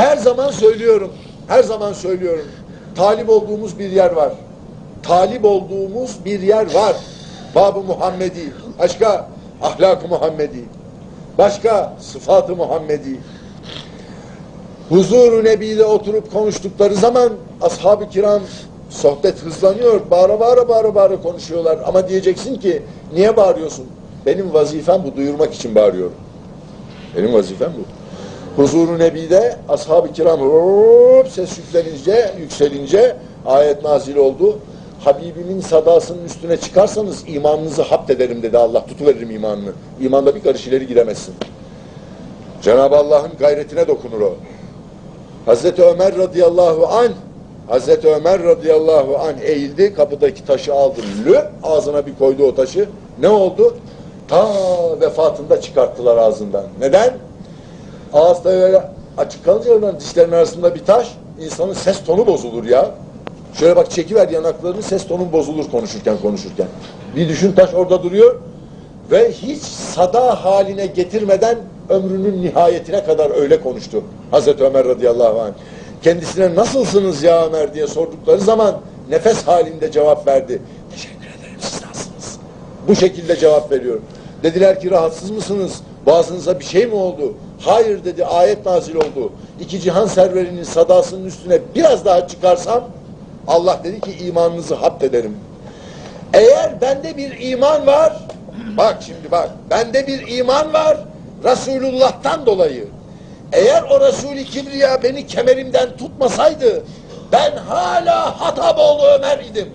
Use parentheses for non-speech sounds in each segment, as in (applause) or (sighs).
Her zaman söylüyorum. Her zaman söylüyorum. Talip olduğumuz bir yer var. Talip olduğumuz bir yer var. Bab-ı Muhammedi. Başka ahlak-ı Muhammedi. Başka sıfat-ı Muhammedi. Huzur-u Nebi'de oturup konuştukları zaman ashab-ı kiram sohbet hızlanıyor. Bağıra bağıra bağıra bağıra konuşuyorlar. Ama diyeceksin ki niye bağırıyorsun? Benim vazifem bu. Duyurmak için bağırıyorum. Benim vazifem bu. Huzur-u Nebi'de ashab-ı kiram hop ses yükselince, yükselince ayet nazil oldu. Habibimin sadasının üstüne çıkarsanız imanınızı hapt ederim dedi Allah. Tutuveririm imanını. İmanda bir karış ileri gidemezsin. Cenab-ı Allah'ın gayretine dokunur o. Hazreti Ömer radıyallahu an Hazreti Ömer radıyallahu an eğildi, kapıdaki taşı aldı, lü ağzına bir koydu o taşı. Ne oldu? Ta vefatında çıkarttılar ağzından. Neden? Ağızda böyle açık kalınca oradan dişlerin arasında bir taş, insanın ses tonu bozulur ya. Şöyle bak çekiver yanaklarını, ses tonun bozulur konuşurken konuşurken. Bir düşün taş orada duruyor ve hiç sada haline getirmeden ömrünün nihayetine kadar öyle konuştu. Hazreti Ömer radıyallahu anh. Kendisine nasılsınız ya Ömer diye sordukları zaman nefes halinde cevap verdi. Teşekkür ederim siz nasılsınız? Bu şekilde cevap veriyor. Dediler ki rahatsız mısınız? Boğazınıza bir şey mi oldu? Hayır dedi ayet nazil oldu. İki cihan serverinin sadasının üstüne biraz daha çıkarsam Allah dedi ki imanınızı hapt ederim. Eğer bende bir iman var, bak şimdi bak, bende bir iman var, Resulullah'tan dolayı. Eğer o Resul-i Kibriya beni kemerimden tutmasaydı, ben hala Hatapoğlu Ömer idim.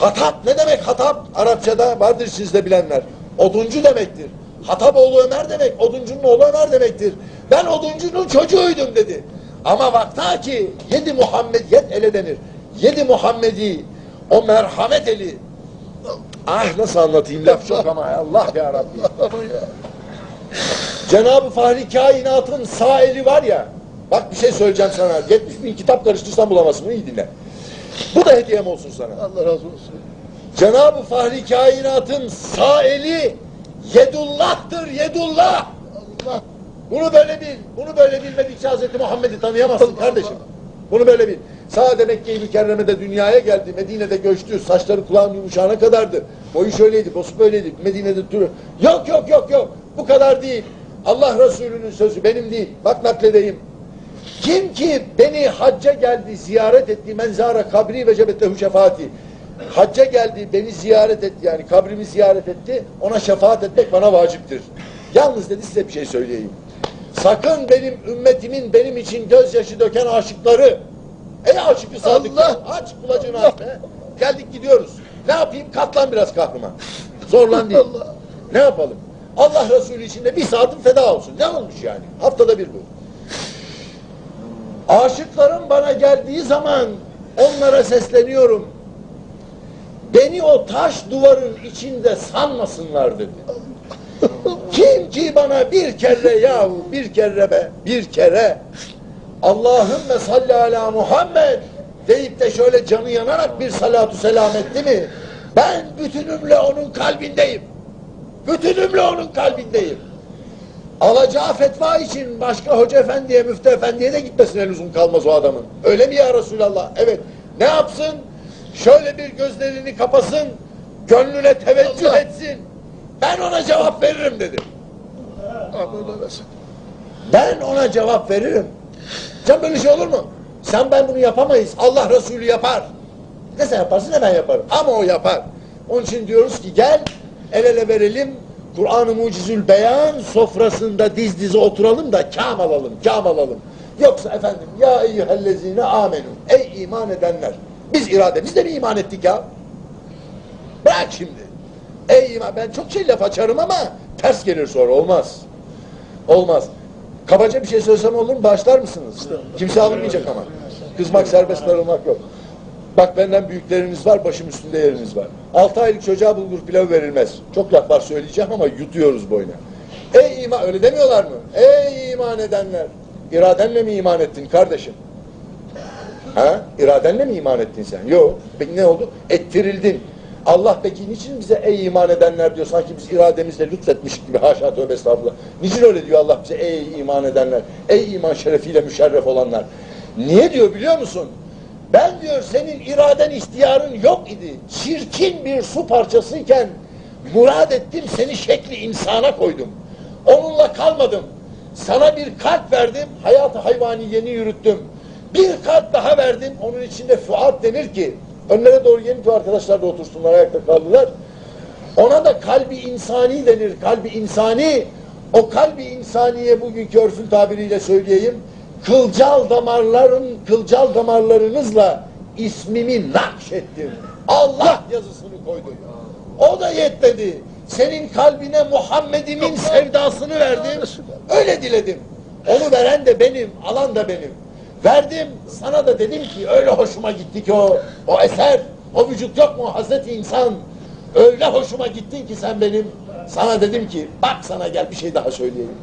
Hatap ne demek hatap? Arapçada vardır sizde bilenler. Oduncu demektir. Hatapoğlu Ömer demek, oduncunun oğlu Ömer demektir. Ben oduncunun çocuğuydum dedi. Ama vakta ki yedi Muhammediyet ele denir. Yedi Muhammedi, o merhamet eli. Ah nasıl anlatayım laf çok ama Allah ya Rabbi. (laughs) Cenab-ı Fahri kainatın sağ eli var ya, bak bir şey söyleyeceğim sana, 70 bin kitap karıştırsan bulamazsın, bunu iyi dinle. Bu da hediyem olsun sana. Allah razı olsun. Cenab-ı Fahri kainatın sağ eli Yedullah'tır, Yedullah. Allah. Bunu böyle bil, bunu böyle bilmedikçe Hazreti Muhammed'i tanıyamazsın kardeşim. Bunu böyle bil. Sağ Mekke-i Mükerreme'de dünyaya geldi, Medine'de göçtü, saçları kulağın yumuşağına kadardı. Boyu şöyleydi, bosu böyleydi, Medine'de turu. Yok yok yok yok, bu kadar değil. Allah Resulü'nün sözü benim değil, bak nakledeyim. Kim ki beni hacca geldi, ziyaret etti, menzara kabri ve cebettehu şefaati. Hacca geldi, beni ziyaret etti, yani kabrimi ziyaret etti, ona şefaat etmek bana vaciptir. Yalnız dedi size bir şey söyleyeyim. Sakın benim ümmetimin benim için gözyaşı döken aşıkları, ey aşık sadık, aç kulacını aç be. Geldik gidiyoruz. Ne yapayım? Katlan biraz kahrıma. Zorlan değil. Ne yapalım? Allah Resulü için de bir saatin feda olsun. Ne olmuş yani? Haftada bir bu. Aşıklarım bana geldiği zaman onlara sesleniyorum. Beni o taş duvarın içinde sanmasınlar dedi. (laughs) Kim ki bana bir kere yahu bir kere be bir kere Allahümme salli ala Muhammed deyip de şöyle canı yanarak bir salatu selam etti mi ben bütünümle onun kalbindeyim. Bütünümle onun kalbindeyim. Alacağı fetva için başka hoca efendiye, müftü efendiye de gitmesine lüzum kalmaz o adamın. Öyle mi ya Resulallah? Evet. Ne yapsın? Şöyle bir gözlerini kapasın, gönlüne teveccüh Allah! etsin. Ben ona cevap veririm dedi. Ben ona cevap veririm. Can böyle şey olur mu? Sen ben bunu yapamayız. Allah Resulü yapar. Ne sen yaparsın ne ben yaparım. Ama o yapar. Onun için diyoruz ki gel el ele verelim. Kur'an-ı Mucizül Beyan sofrasında diz dize oturalım da kam alalım, kam alalım. Yoksa efendim ya eyyühellezine amenu. Ey iman edenler. Biz irade, biz de mi iman ettik ya? Bırak şimdi. Ey iman, ben çok şey laf açarım ama ters gelir sonra, olmaz. Olmaz. Kabaca bir şey söylesem olur mu? Bağışlar mısınız? Kimse alınmayacak ama. Kızmak serbest darılmak yok. Bak benden büyükleriniz var, başım üstünde yeriniz var. Altı aylık çocuğa bulgur pilavı verilmez. Çok laf var söyleyeceğim ama yutuyoruz boyuna. Ey iman, öyle demiyorlar mı? Ey iman edenler! İradenle mi iman ettin kardeşim? Ha? İradenle mi iman ettin sen? Yok. Peki ne oldu? Ettirildin. Allah peki niçin bize ey iman edenler diyor sanki biz irademizle lütfetmiş gibi haşa tövbe estağfurullah. Niçin öyle diyor Allah bize ey iman edenler, ey iman şerefiyle müşerref olanlar. Niye diyor biliyor musun? Ben diyor senin iraden ihtiyarın yok idi. Çirkin bir su parçasıyken murad ettim seni şekli insana koydum. Onunla kalmadım. Sana bir kalp verdim, hayatı hayvaniyeni yürüttüm. Bir kalp daha verdim, onun içinde fuat denir ki, önlere doğru gelin ki arkadaşlar da otursunlar, ayakta kaldılar. Ona da kalbi insani denir, kalbi insani. O kalbi insaniye bugünkü örfün tabiriyle söyleyeyim. Kılcal damarların, kılcal damarlarınızla ismimi nakşettim. Allah yazısını koydum. O da yetmedi. Senin kalbine Muhammed'imin sevdasını verdim. Öyle diledim. Onu veren de benim, alan da benim. Verdim, sana da dedim ki öyle hoşuma gitti ki o, o eser, o vücut yok mu Hazreti insan? Öyle hoşuma gittin ki sen benim. Sana dedim ki bak sana gel bir şey daha söyleyeyim.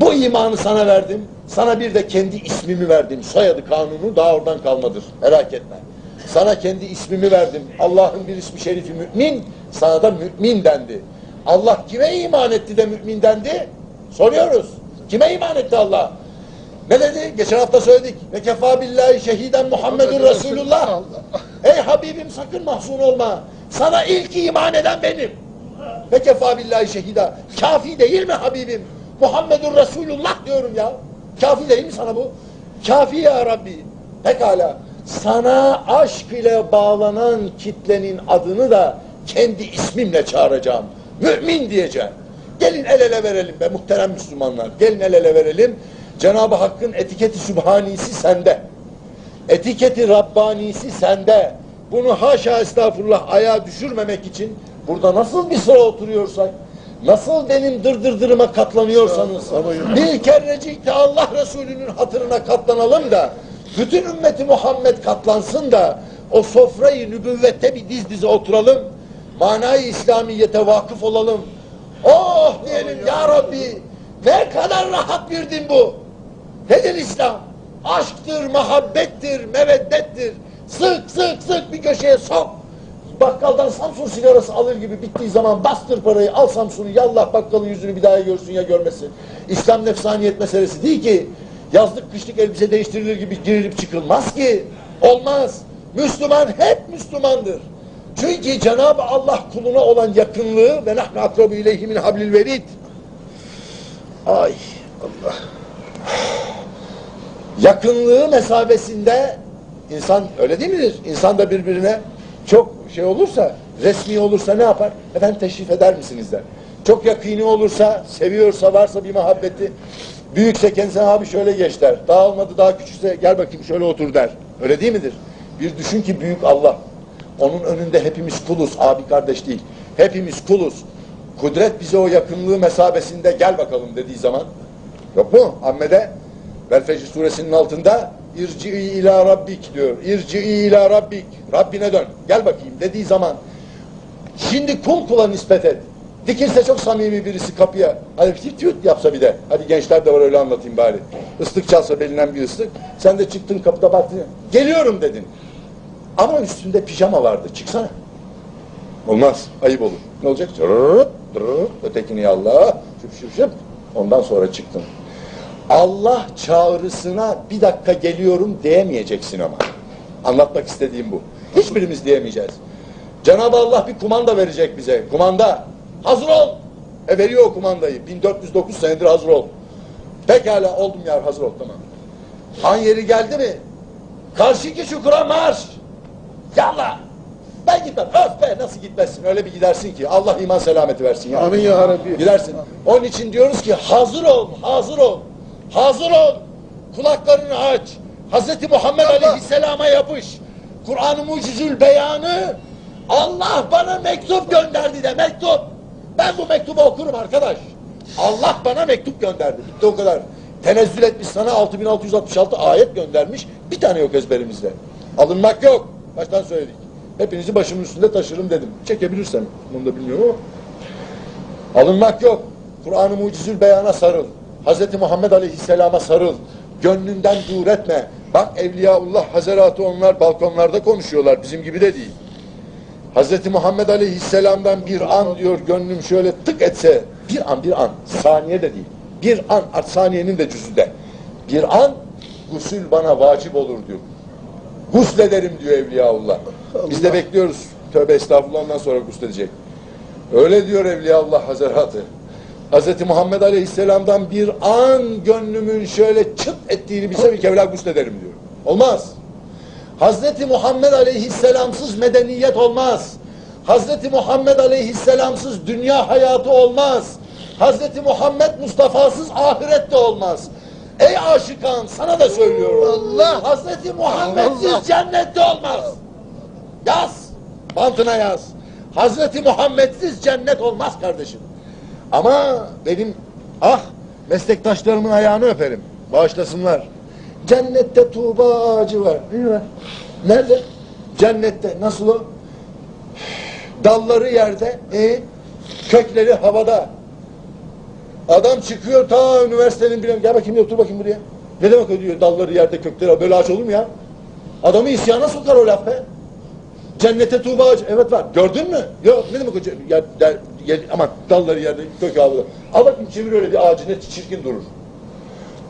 Bu imanı sana verdim. Sana bir de kendi ismimi verdim. Soyadı kanunu daha oradan kalmadır. Merak etme. Sana kendi ismimi verdim. Allah'ın bir ismi şerifi mümin. Sana da mümin dendi. Allah kime iman etti de mümin dendi? Soruyoruz. Kime iman etti Allah? Ne dedi? Geçen hafta söyledik. Ve kefa billahi şehiden Muhammedun Resulullah. Ey Habibim sakın mahzun olma. Sana ilk iman eden benim. Ve kefa billahi şehida. Kafi değil mi Habibim? Muhammedun Resulullah diyorum ya. Kafi değil mi sana bu? Kafi ya Rabbi. Pekala. Sana aşk ile bağlanan kitlenin adını da kendi ismimle çağıracağım. Mümin diyeceğim. Gelin el ele verelim be muhterem Müslümanlar. Gelin el ele verelim. Cenab-ı Hakk'ın etiketi sübhanisi sende. Etiketi Rabbanisi sende. Bunu haşa estağfurullah ayağa düşürmemek için burada nasıl bir sıra oturuyorsak, nasıl benim dırdırdırıma katlanıyorsanız, bir kerecik de Allah Resulü'nün hatırına katlanalım da, bütün ümmeti Muhammed katlansın da, o sofrayı nübüvvette bir diz dize oturalım, manayı İslamiyete vakıf olalım. Oh diyelim ya Rabbi, ne kadar rahat bir din bu. Nedir İslam? Aşktır, muhabbettir, meveddettir. Sık sık sık bir köşeye sok. Bakkaldan Samsun sigarası alır gibi bittiği zaman bastır parayı, al Samsun'u, yallah bakkalın yüzünü bir daha görsün ya görmesin. İslam nefsaniyet meselesi değil ki. Yazlık kışlık elbise değiştirilir gibi girilip çıkılmaz ki. Olmaz. Müslüman hep Müslümandır. Çünkü Cenab-ı Allah kuluna olan yakınlığı ve nahnu akrabu ileyhi min hablil verid. Ay Allah yakınlığı mesabesinde insan öyle değil midir? İnsan da birbirine çok şey olursa, resmi olursa ne yapar? Efendim teşrif eder misiniz der. Çok yakini olursa, seviyorsa, varsa bir muhabbeti, büyükse kendisine abi şöyle geç der. Daha olmadı daha küçükse gel bakayım şöyle otur der. Öyle değil midir? Bir düşün ki büyük Allah. Onun önünde hepimiz kuluz, abi kardeş değil. Hepimiz kuluz. Kudret bize o yakınlığı mesabesinde gel bakalım dediği zaman Yok mu? Ahmet'e Vel Fecr suresinin altında irci'i ila rabbik diyor. İrci'i ila rabbik. Rabbine dön. Gel bakayım dediği zaman şimdi kul kula nispet et. Dikilse çok samimi birisi kapıya. Hadi bir tüt yapsa bir de. Hadi gençler de var öyle anlatayım bari. Islık çalsa belinden bir ıslık. Sen de çıktın kapıda baktın. Geliyorum dedin. Ama üstünde pijama vardı. Çıksana. Olmaz. Ayıp olur. Ne olacak? Dırırırt, dırırırt. Ötekini yallah. Şıp şıp şıp. Ondan sonra çıktın. Allah çağrısına bir dakika geliyorum diyemeyeceksin ama. Anlatmak istediğim bu. Hiçbirimiz diyemeyeceğiz. Cenab-ı Allah bir kumanda verecek bize. Kumanda. Hazır ol. E veriyor o kumandayı. 1409 senedir hazır ol. Pekala oldum yar hazır ol tamam. Han yeri geldi mi? Karşıki çukura marş. Yallah. Ben gitmem. Öf be nasıl gitmezsin? Öyle bir gidersin ki Allah iman selameti versin ya. Amin ya Rabbi. Gidersin. Onun için diyoruz ki hazır ol, hazır ol. Hazır ol. Kulaklarını aç. Hz. Muhammed Aleyhisselam'a yapış. Kur'an-ı Mucizül Beyanı Allah bana mektup gönderdi de mektup. Ben bu mektubu okurum arkadaş. Allah bana mektup gönderdi. Bitti o kadar. Tenezzül etmiş sana 6666 ayet göndermiş. Bir tane yok ezberimizde. Alınmak yok. Baştan söyledik. Hepinizi başımın üstünde taşırım dedim. Çekebilirsem. Bunu da bilmiyorum ama. Alınmak yok. Kur'an-ı Mucizül Beyan'a sarıl. Hz. Muhammed Aleyhisselam'a sarıl. Gönlünden dur etme. Bak Evliyaullah Hazaratı onlar balkonlarda konuşuyorlar. Bizim gibi de değil. Hz. Muhammed Aleyhisselam'dan bir an diyor gönlüm şöyle tık etse bir an bir an saniye de değil bir an saniyenin de cüzünde bir an gusül bana vacip olur diyor. Guslederim diyor Evliyaullah. Biz de bekliyoruz. Tövbe estağfurullah ondan sonra gusledecek. Öyle diyor Evliyaullah Hazretleri. Hz. Muhammed Aleyhisselam'dan bir an gönlümün şöyle çıt ettiğini bilsem ilk evla guslederim diyor. Olmaz. Hazreti Muhammed Aleyhisselamsız medeniyet olmaz. Hazreti Muhammed Aleyhisselamsız dünya hayatı olmaz. Hazreti Muhammed Mustafa'sız ahirette olmaz. Ey aşıkan sana da söylüyorum. Allah! Hazreti Muhammedsiz Allah! cennette olmaz. Yaz. Bantına yaz. Hazreti Muhammedsiz cennet olmaz kardeşim. Ama benim ah meslektaşlarımın ayağını öperim. Bağışlasınlar. Cennette tuğba ağacı var. Nerede? Cennette. Nasıl o? Dalları yerde, e, kökleri havada. Adam çıkıyor ta üniversitenin bilmem gel bakayım otur bakayım buraya. Ne demek o diyor dalları yerde kökleri böyle ağaç olur mu ya? Adamı isyana sokar o laf be. Cennete tuğba ağacı. Evet var. Gördün mü? Yok. Ne demek o? Ya, der, ya, aman dalları yerde kök havada. Al bakayım çevir öyle bir ağacı ne çirkin durur.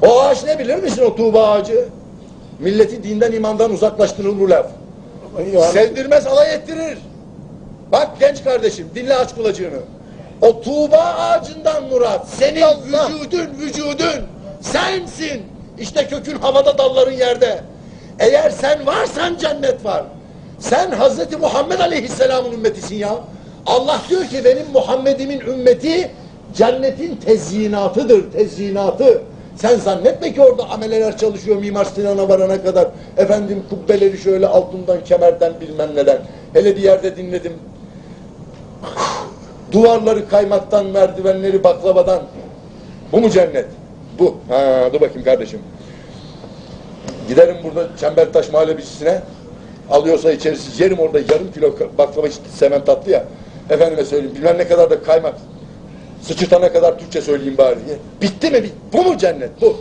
O ağaç ne bilir misin o tuğba ağacı? Milleti dinden imandan uzaklaştırır bu laf. Sevdirmez alay ettirir. Bak genç kardeşim dinle aç kulacığını. O tuğba ağacından Murat senin Allah! vücudun vücudun sensin. İşte kökün havada dalların yerde. Eğer sen varsan cennet var. Sen Hazreti Muhammed Aleyhisselam'ın ümmetisin ya. Allah diyor ki benim Muhammed'imin ümmeti cennetin tezyinatıdır, tezyinatı. Sen zannetme ki orada ameleler çalışıyor Mimar Sinan'a varana kadar. Efendim kubbeleri şöyle altından, kemerden bilmem neden. Hele bir yerde dinledim. (sighs) Duvarları kaymaktan, merdivenleri baklavadan. Bu mu cennet? Bu. Ha, dur bakayım kardeşim. Giderim burada Çembertaş Muhallebicisine. Alıyorsa içerisi yerim orada yarım kilo baklava semen tatlı ya. Efendime söyleyeyim bilmem ne kadar da kaymak. Sıçırtana kadar Türkçe söyleyeyim bari. diye. Bitti mi? Bu mu cennet? Bu.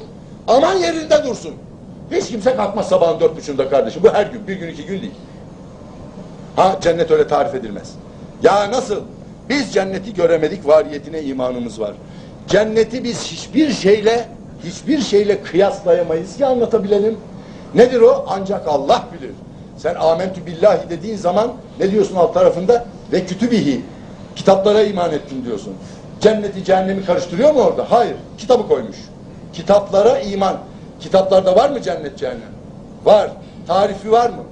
Aman yerinde dursun. Hiç kimse kalkmaz sabahın dört buçuğunda kardeşim. Bu her gün. Bir gün iki gün değil. Ha cennet öyle tarif edilmez. Ya nasıl? Biz cenneti göremedik variyetine imanımız var. Cenneti biz hiçbir şeyle hiçbir şeyle kıyaslayamayız ki anlatabilelim. Nedir o? Ancak Allah bilir. Sen amentü billahi dediğin zaman ne diyorsun alt tarafında? Ve kütübihi. Kitaplara iman ettin diyorsun. Cenneti cehennemi karıştırıyor mu orada? Hayır. Kitabı koymuş. Kitaplara iman. Kitaplarda var mı cennet cehennem? Var. Tarifi var mı?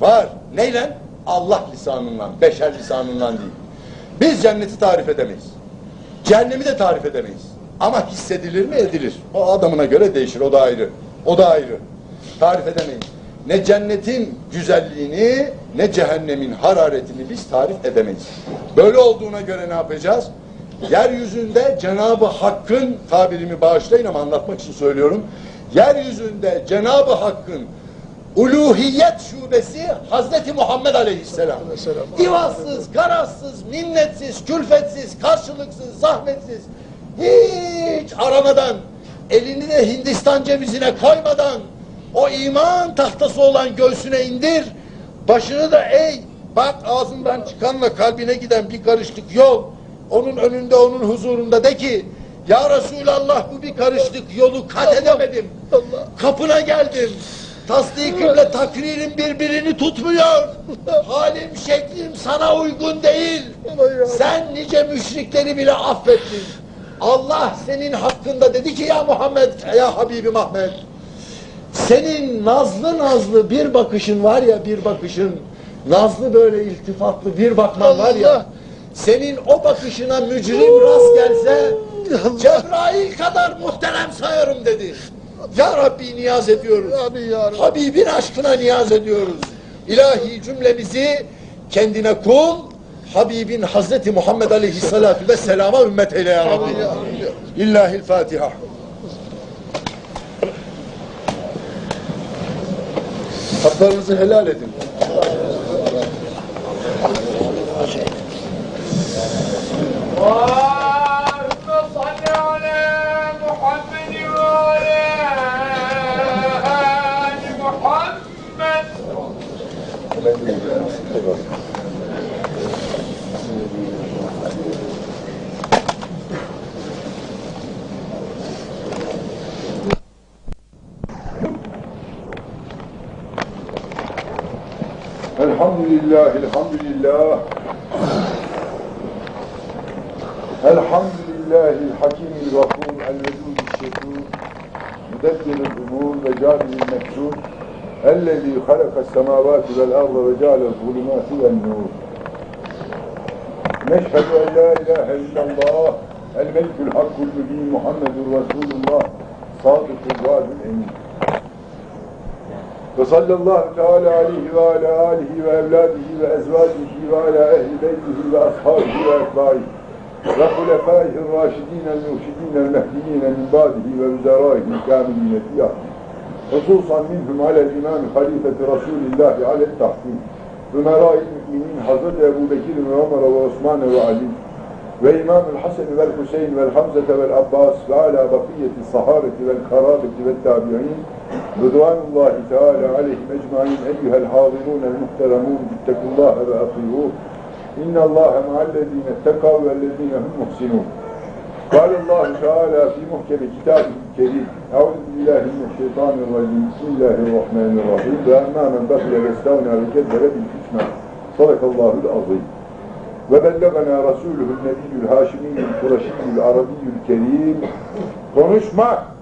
Var. Neyle? Allah lisanından, beşer lisanından değil. Biz cenneti tarif edemeyiz. Cehennemi de tarif edemeyiz. Ama hissedilir mi? Edilir. O adamına göre değişir. O da ayrı. O da ayrı. Tarif edemeyiz. Ne cennetin güzelliğini ne cehennemin hararetini biz tarif edemeyiz. Böyle olduğuna göre ne yapacağız? Yeryüzünde Cenab-ı Hakk'ın tabirimi bağışlayın ama anlatmak için söylüyorum. Yeryüzünde Cenab-ı Hakk'ın uluhiyet şubesi Hazreti Muhammed Aleyhisselam. Divasız, garazsız, minnetsiz, külfetsiz, karşılıksız, zahmetsiz, hiç aramadan, elini de Hindistan cevizine koymadan, o iman tahtası olan göğsüne indir, başını da eğ, bak ağzından çıkanla kalbine giden bir karışlık yok, onun önünde, onun huzurunda de ki, ya Resulallah bu bir karışlık yolu kat edemedim. Allah. Kapına geldim. Tasdikimle takririm birbirini tutmuyor. Halim şeklim sana uygun değil. Sen nice müşrikleri bile affettin. Allah senin hakkında dedi ki ya Muhammed, ya Habibim Ahmet. Senin nazlı nazlı bir bakışın var ya bir bakışın. Nazlı böyle iltifatlı bir bakman var ya. Allah. Senin o bakışına mücrim rast gelse Allah. Cebrail kadar muhterem sayarım dedi. Ya Rabbi niyaz ediyoruz. Abi ya Rabbi. Habibin aşkına niyaz ediyoruz. İlahi cümlemizi kendine kul, Habibin Hazreti Muhammed Aleyhisselatü Vesselam'a ümmet eyle ya Rabbi. Amin ya Rabbi. İllahil Fatiha. Haklarınızı helal edin. Elhamdülillah, elhamdülillah. Elhamdülillahil hakimil gafur, el-vedudü şekur, müdebbiril umur ve câlil mektur, ellezî halakas semâvâti vel arda ve câlel zulümâti vel nur. Neşhedü en la ilahe illallah, el-melikül hakkul mübin Muhammedur Resulullah, sadıkul vâdül emin. Ve sallallahu teala aleyhi ve ala alihi ve evladihi ve ezvacihi ve ala ehli beytihi ve ashabihi ve etbaihi ve hulefaihi raşidin el mürşidin el mehdiyin min ba'dihi ve üzeraihi kamilin fiyahdi. Hususan minhum alel imam halifeti Resulillahi alel tahkim. Ümerâ-i müminin Hazreti Ebu Bekir ve Ömer ve Osman ve Rıdvanullahi Teala aleyhi mecmain eyyühel hadirunel muhteremun ittekullah ve atiyuh İnnallâhe meallezîne tekav vellezîne hum muhsinûn. Kâlellâhu Teala fi muhkemi kitab-ı kerim Euzubillahimineşşeytanirracim Bismillahirrahmanirrahim Ve emmâ men bakile ve stavnâ ve keddere bil hikmâ. Sadakallâhul azîm. Ve bellegana rasûlühün nebiyyül haşimiyyül kureşiyyül arabiyyül kerim Konuşma!